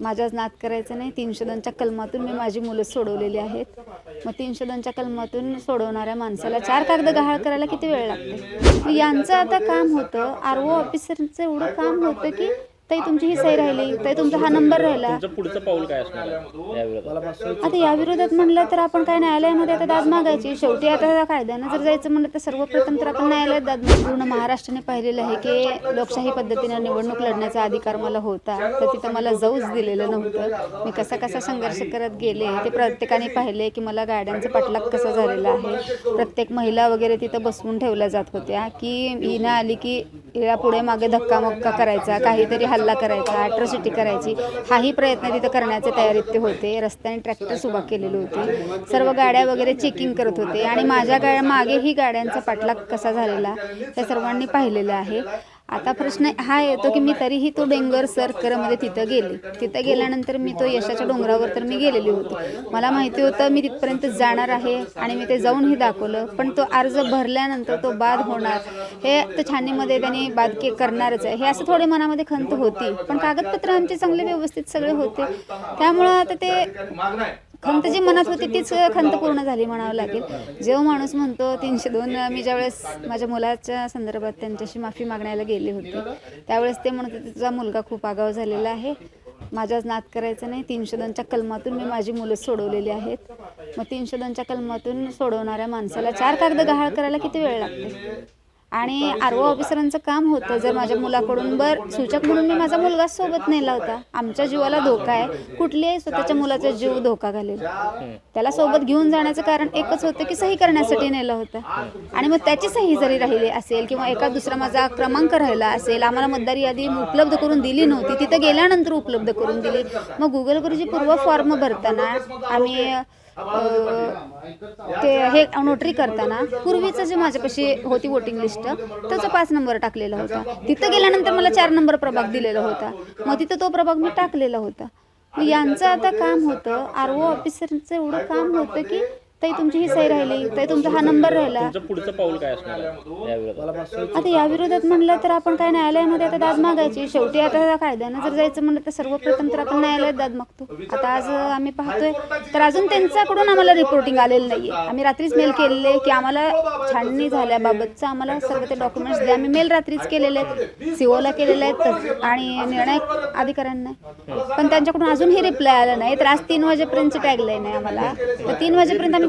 माझ्याच नाद करायचं नाही. तीनशे दोनच्या कलमातून मी माझी मुलं सोडवलेली आहेत. मग तीनशे दोनच्या कलमातून सोडवणाऱ्या माणसाला चार कागद गहाळ करायला किती वेळ लागते? यांचं आता काम होतं. आर ओ ऑफिसरचं एवढं काम होतं की ताई तुमची ही सही राहिली. ताई तुमचा हा नंबर राहिला. तुमचं पुढचं पाऊल काय असणार आहे? या विरोधात आता या विरोधात म्हणलं तर आपण काय न्यायालयामध्ये आता दाद मागायची. शेवटी आता त्या कायद्यानं जर जायचं म्हणलं तर सर्वप्रथम तर आपण न्यायालयात दाद मागू. पूर्ण महाराष्ट्राने पाहिलेलं आहे की लोकशाही पद्धतीनं निवडणूक लढण्याचा अधिकार मला होता. तर तिथं मला जाऊच दिलेलं नव्हतं. मी कसा कसा संघर्ष करत गेले ते प्रत्येकाने पाहिले की मला गाड्यांचा पाठलाग कसा झालेला आहे. प्रत्येक महिला वगैरे तिथं बसवून ठेवल्या जात होत्या की हिनं आली की हिला पुढे मागे धक्कामक्का करायचा काहीतरी हल्ला करायचा अॅट्रॉसिटी करायची हाही प्रयत्न तिथं करण्याच्या तयारीत ते होते. रस्त्याने ट्रॅक्टर्स उभा केलेले होते. सर्व गाड्या वगैरे चेकिंग करत होते. आणि माझ्या गाड्या मागेही गाड्यांचा पाठलाग कसा झालेला हे सर्वांनी पाहिलेलं आहे. आता प्रश्न हा येतो की मी तरीही तो डोंगर सर करमध्ये तिथं गेले. तिथं गेल्यानंतर मी तो यशाच्या डोंगरावर तर मी गेलेली होती. मला माहिती होतं मी तिथपर्यंत जाणार आहे आणि मी ते जाऊनही दाखवलं. पण तो अर्ज भरल्यानंतर तो बाद होणार. हे तर छाननीमध्ये त्यांनी बाद के करणारच आहे. हे असं थोडे मनामध्ये खंत होती. पण कागदपत्र आमचे चांगले व्यवस्थित सगळे होते. त्यामुळं आता ते खंत जी मनात होती तीच खंत पूर्ण झाली म्हणावं लागेल. जेव्हा माणूस म्हणतो तीनशे दोन मी ज्यावेळेस माझ्या मुलाच्या संदर्भात त्यांच्याशी माफी मागण्याला गेले होते त्यावेळेस ते म्हणत होते तुझा मुलगा खूप आगाव झालेला आहे. माझ्याच नाद करायचं नाही. तीनशे दोनच्या कलमातून मी माझी मुलं सोडवलेली आहेत. मग तीनशे दोनच्या कलमातून सोडवणाऱ्या माणसाला चार कागद गहाळ करायला किती वेळ लागते? आणि आर ओ ऑफिसरांचं काम होतं. जर माझ्या मुलाकडून बर सूचक म्हणून मी माझा मुलगा सोबत नेला होता. आमच्या जीवाला धोका आहे. कुठल्याही स्वतःच्या मुलाचा जीव धोका घालेल त्याला सोबत घेऊन जाण्याचं कारण एकच होतं की सही करण्यासाठी नेलं होतं. आणि मग त्याची सही जरी राहिली असेल किंवा एका दुसरा माझा क्रमांक राहिला असेल आम्हाला मतदारी यादी उपलब्ध करून दिली नव्हती. तिथं गेल्यानंतर उपलब्ध करून दिली. मग गुगलवर जी पूर्व फॉर्म भरताना आम्ही ते हे नोटरी करताना पूर्वीचं जे माझ्यापाशी होती वोटिंग लिस्ट त्याचा पाच नंबर टाकलेला होता. तिथं गेल्यानंतर मला चार नंबर प्रभाग दिलेला होता. मग तिथं तो प्रभाग मी टाकलेला होता. यांचं आता काम होतं. आर ओ ऑफिसरचं एवढं काम होतं की ताई तुमची ही सही राहिली. ताई तुमचा हा नंबर राहिला. तुमचं पुढचं पाऊल काय असणार आहे? या विरोधात. आता या विरोधात म्हणलं तर आपण काय न्यायालयामध्ये आता दाद मागायची. शेवटी आता कायद्यानं जर जायचं म्हणलं तर सर्वप्रथम तर आपण न्यायालयात दाद मागतो. आता आज आम्ही पाहतोय तर अजून त्यांच्याकडून आम्हाला रिपोर्टिंग आलेलं नाहीये. आम्ही रात्रीच मेल केलेले की आम्हाला छाननी झाल्याबाबतचं आम्हाला सर्व ते डॉक्युमेंट्स द्या. आम्ही मेल रात्रीच केलेले आहेत. सीओला केलेले आहेत. आणि निर्णय अधिकाऱ्यांना. पण त्यांच्याकडून अजूनही रिप्लाय आला नाही. तर आज तीन वाजेपर्यंतची टॅगलाईन आहे आम्हाला. तर तीन वाजेपर्यंत आम्ही